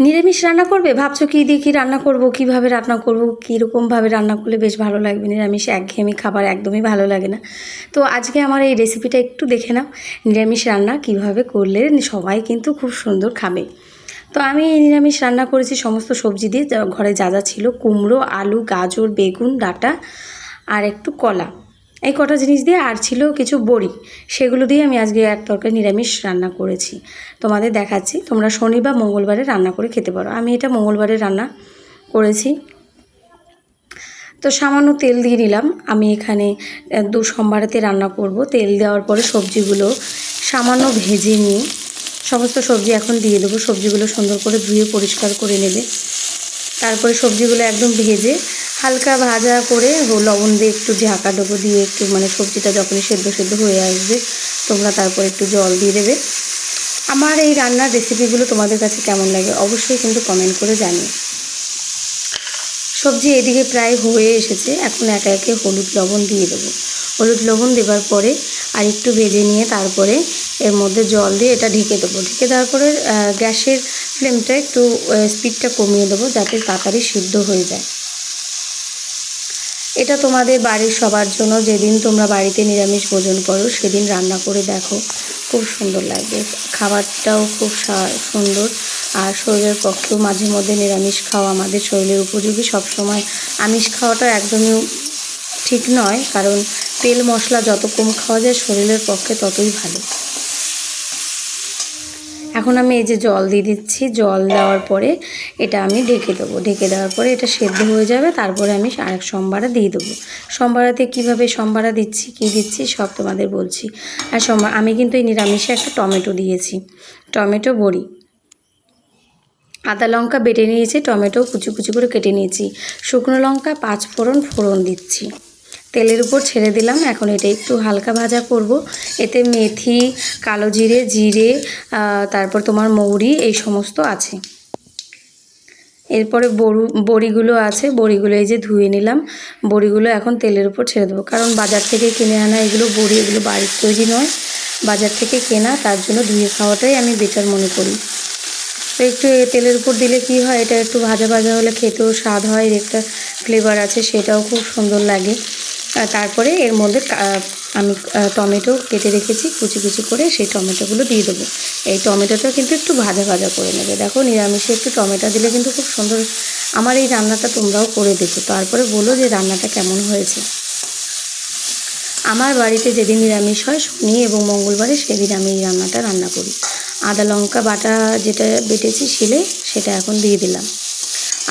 নিরামিষ রান্না করবে? ভাবছ কী দিয়ে কী রান্না করব? কীভাবে রান্না করব? কীরকমভাবে রান্না করলে বেশ ভালো লাগবে? নিরামিষ একঘেয়েমি খাবার একদমই ভালো লাগে না। তো আজকে আমার এই রেসিপিটা একটু দেখে নাও। নিরামিষ রান্না কীভাবে করলে সবাই কিন্তু খুব সুন্দর খাবে। তো আমি এই নিরামিষ রান্না করেছি সমস্ত সবজি দিয়ে। ঘরে যা যা ছিল, কুমড়ো, আলু, গাজর, বেগুন, ডাঁটা আর একটু কলা। এই কটা জিনিস দিয়ে আর ছিল কিছু বড়ি। সেগুলো দিয়ে আমি আজকে এক তরকারি নিরামিষ রান্না করেছি। তোমাদের দেখাচ্ছি। তোমরা শনি বা মঙ্গলবারে রান্না করে খেতে পারো। আমি এটা মঙ্গলবারে রান্না করেছি। তো সামান্য তেল দিয়ে নিলাম। আমি এখানে দু সোমবারেতে রান্না করব। তেল দেওয়ার পরে সবজিগুলো সামান্য ভেজে নিয়ে সমস্ত সবজি এখন দিয়ে দেবো। সবজিগুলো সুন্দর করে ধুয়ে পরিষ্কার করে নেবে। তারপরে সবজিগুলো একদম ভেজে হালকা ভাজা করে লবণ দিয়ে একটু ঢাকা ডোবো দিয়ে একটু মানে সবজিটা যখনই সেদ্ধ সেদ্ধ হয়ে আসবে, তোমরা তারপর একটু জল দিয়ে দেবে। আমার এই রান্নার রেসিপিগুলো তোমাদের কাছে কেমন লাগে অবশ্যই কিন্তু কমেন্ট করে জানিও। সবজি এদিকে প্রায় হয়ে এসেছে, এখন একে একে হলুদ লবণ দিয়ে দেবো। হলুদ লবণ দেওয়ার পরে আর একটু ভেজে নিয়ে তারপরে এর মধ্যে জল দিয়ে এটা ঢেকে দেবো। ঢেকে দেওয়ার পরে গ্যাসের ফ্লেমটা একটু স্পিডটা কমিয়ে দেবো যাতে তাড়াতাড়ি সিদ্ধ হয়ে যায়। এটা তোমাদের বাড়ির সবার জন্য। যেদিন তোমরা বাড়িতে নিরামিষ ভোজন করো, সেদিন রান্না করে দেখো। খুব সুন্দর লাগবে খাবারটাও খুব সুন্দর। আর শরীরের পক্ষেও মাঝে মধ্যে নিরামিষ খাওয়া আমাদের শরীরের উপযোগী। সবসময় আমিষ খাওয়াটা একদমই ঠিক নয়, কারণ তেল মশলা যত কম খাওয়া যায়, শরীরের পক্ষে ততই ভালো। এখন আমি এই যে জল দিয়ে দিচ্ছি, জল দেওয়ার পরে এটা আমি ঢেকে দেবো। ঢেকে দেওয়ার পরে এটা সেদ্ধ হয়ে যাবে, তারপরে আমি আরেক সোমবারে দিয়ে দেবো। সোমবারাতে কীভাবে সোমবারা দিচ্ছি, কী দিচ্ছি সব তোমাদের বলছি। আর সোমবার আমি কিন্তু এই নিরামিষে একটা টমেটো দিয়েছি, টমেটো বড়ি। আদা লঙ্কা বেটে নিয়েছি, টমেটো কুচি কুচি করে কেটে নিয়েছি। শুকনো লঙ্কা, পাঁচ ফোড়ন ফোড়ন দিচ্ছি। তেলের উপর ছেড়ে দিলাম। এখন এটা একটু হালকা ভাজা করব। এতে মেথি, কালো জিরে জিরে তারপর তোমার মৌরি এই সমস্ত আছে। এরপরে বড়ু বড়িগুলো আছে। বড়িগুলো এই যে ধুয়ে নিলাম। বড়িগুলো এখন তেলের উপর ছেড়ে দেবো। কারণ বাজার থেকে কিনে আনা এগুলো বড়ি, এগুলো বাড়ির তৈরি নয়। বাজার থেকে কেনা, তার জন্য ধুয়ে খাওয়াটাই আমি বেটার মনে করি। তো একটু তেলের উপর দিলে কি হয়? এটা একটু ভাজা ভাজা হলে খেতেও স্বাদ হয়। একটা ফ্লেভার আছে, সেটাও খুব সুন্দর লাগে। তারপরে এর মধ্যে আমি টমেটো কেটে রেখেছি, কুচি কুচি করে সেই টমেটোগুলো দিয়ে দেবো। এই টমেটোটা কিন্তু একটু ভাজা ভাজা করে নেবে। দেখো, নিরামিষে একটু টমেটো দিলে কিন্তু খুব সুন্দর আমার এই রান্নাটা তোমরাও করে দেখো। তারপরে বলো যে রান্নাটা কেমন হয়েছে। আমার বাড়িতে যেদিন নিরামিষ হয়, শনি এবং মঙ্গলবারে সেদিন আমি এই রান্নাটা রান্না করি। আদা, লঙ্কা, বাটা যেটা বেটেছি শিলে, সেটা এখন দিয়ে দিলাম।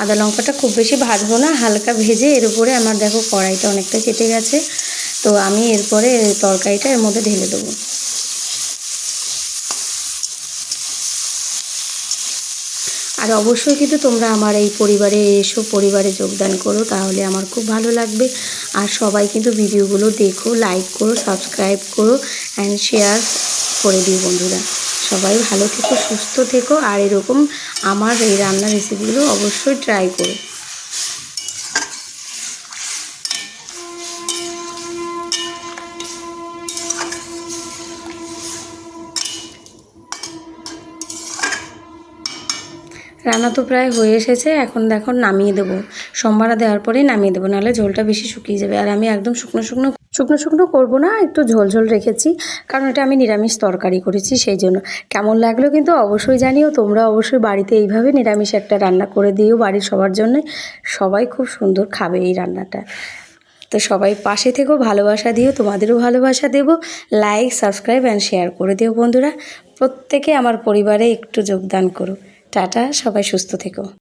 আদা লঙ্কাটা খুব বেশি ভাজবো না, হালকা ভেজে এর উপরে আমার দেখো কড়াইটা অনেকটা কেটে গেছে। তো আমি এরপরে তরকারিটা এর মধ্যে ঢেলে দেবো। আর অবশ্যই কিন্তু তোমরা আমার এই পরিবারে এসো, পরিবারে যোগদান করো, তাহলে আমার খুব ভালো লাগবে। আর সবাই কিন্তু ভিডিওগুলো দেখো লাইক করো সাবস্ক্রাইব করো অ্যান্ড শেয়ার করে দিও বন্ধুরা। সবাই ভালো থেকো সুস্থ থেকো আর এরকম আমার এই রান্নার রেসিপিগুলো অবশ্যই ট্রাই করো। রান্না তো প্রায় হয়ে এসেছে, এখন দেখো নামিয়ে দেবো। সোমবারা দেওয়ার পরেই নামিয়ে দেবো, নাহলে ঝোলটা বেশি শুকিয়ে যাবে। আর আমি একদম শুকনো শুকনো শুকনো শুকনো করব না, একটু ঝোল ঝোল রেখেছি, কারণ এটা আমি নিরামিষ তরকারি করেছি সেই জন্য। কেমন লাগল কিন্তু অবশ্যই জানিও, তোমরা অবশ্যই বাড়িতে এইভাবে নিরামিষ একটা রান্না করে দিও বাড়ির সবার জন্য। সবাই খুব সুন্দর খাবে এই রান্নাটা। তো সবাই পাশে থেকেও ভালোবাসা দিও, তোমাদেরও ভালোবাসা দেবো। লাইক, সাবস্ক্রাইব অ্যান্ড শেয়ার করে দিও বন্ধুরা। প্রত্যেকে আমার পরিবারে একটু যোগদান করো। টাটা সবাই সুস্থ থেকো।